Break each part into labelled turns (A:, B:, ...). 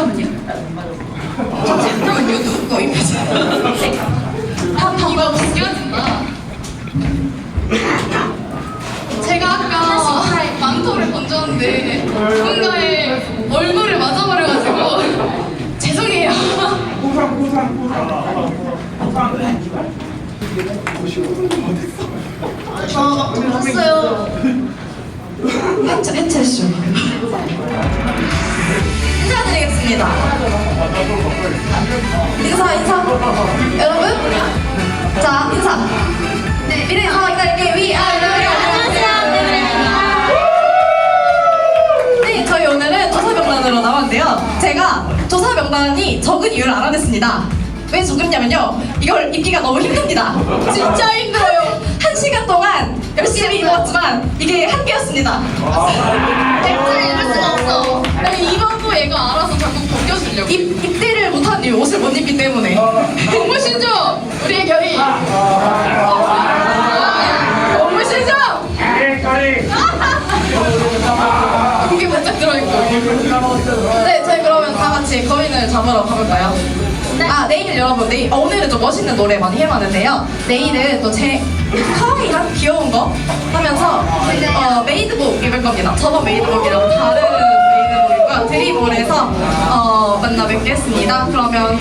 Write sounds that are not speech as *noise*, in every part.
A: 잠깐만요. 잠깐만요. 누구 입혀서?
B: 이거 웃겨진다. 제가 아까 망토를 던졌는데 누군가의 얼굴을 맞아버려가지고 죄송해요.
A: 저 봤어요. 해체 해체쇼. 인사드리겠습니다. 인사 인사. 여러분, 자 인사. 네, 미래 상황 기다릴게 위 안녕하세요. 네, 저희 오늘은 조사 명단으로 나왔는데요. 제가 조사 명단이 적은 이유를 알아냈습니다. 왜 적었냐면요. 이걸 읽기가 너무 힘듭니다. 진짜 힘들어요. 한 시간 동안 열심히 읽었지만 이게 한계였습니다.
B: 대체 이럴 수가 없어. 아니, 이번도 얘가 알아서 자꾸 벗겨주려고.
A: 입, 입대를 못한 이유 옷을 못 입기 때문에.
B: 공무신조 우리의 결의.
A: 너무 싫죠?
B: 고개 바짝 들어있고.
A: 네, 저희 그러면 다 같이 거인을 잡으러 가볼까요? 아, 내일 여러분, 내일, 어, 오늘은 좀 멋있는 노래 많이 해봤는데요. 내일은 또 제 카와이한 귀여운 거 하면서 어, 메이드복 입을 겁니다. 저번 메이드복이랑 다른 메이드복이고요. 드리볼에서 어, 만나 뵙겠습니다. 그러면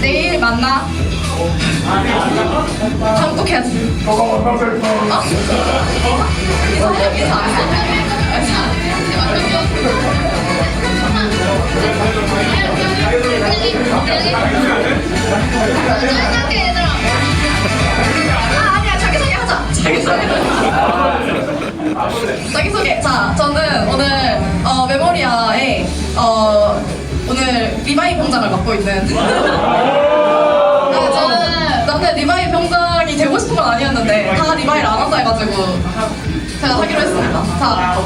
A: 내일 만나. 다음 꼭 해야지. 어? 인사해? 인사 안 해? 아 아니야 자기소개 하자 자기소개 자기소개. 자 저는 오늘 어, 메모리아에 어, 오늘 리바이 병장을 맡고 있는. 아, *laughs* 저는 나는 리바이 병장이 되고 싶은 건 아니었는데 다 리바이를 안 한다 해가지고 제가 하기로 했습니다. 자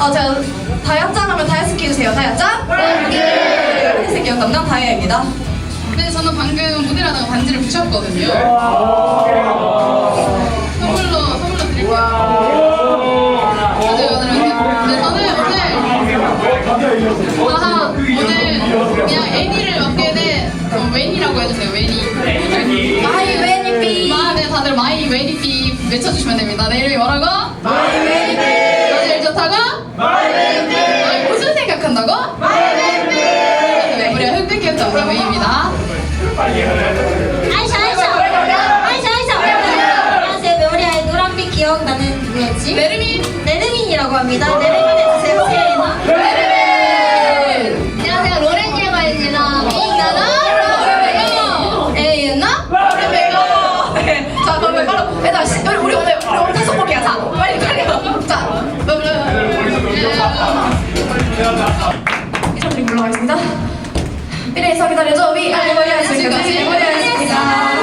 A: 어, 제가 다이아짱 하면 다이아스키 주세요. 다이아짱 네. 회색 기억 담당 다이아입니다
B: 근데 저는 방금 무대를 하다가 반지를 부셨거든요. 선물로, 선물로 드릴게요. 아주 오늘 근데 저는 오늘, 아하, 오늘 그냥 애니를 맡게 된, 어, 웬이라고 해주세요, 웬이.
A: 마이 웨니피
B: 마, 네, 다들 마이 웨니피 외쳐주시면 됩니다. 내 이름이 뭐라고?
A: 마이 웨니피
B: 너 제일 좋다고? 마이 웨니피 무슨 생각한다고?
C: 아이샤 아이샤. 아이샤 아이샤. 안녕하세요. 메모리아의 노란빛 기억나는 누구였지?
B: 메르민.
C: 네르민이라고 합니다. 네르민 해주세요. 세연아
B: 안녕하세요. 로렌이라고 합니다. 미나나 에이나?
A: 네. 자 그러면 바로 시- 우리 우리 오늘 우리 오늘 다섯 곡이야. 자 빨리 빨리 자 인사드리고 물러가겠습니다 미래에서 기다려줘 위 알리버리아 지금까지 리버리아였습니다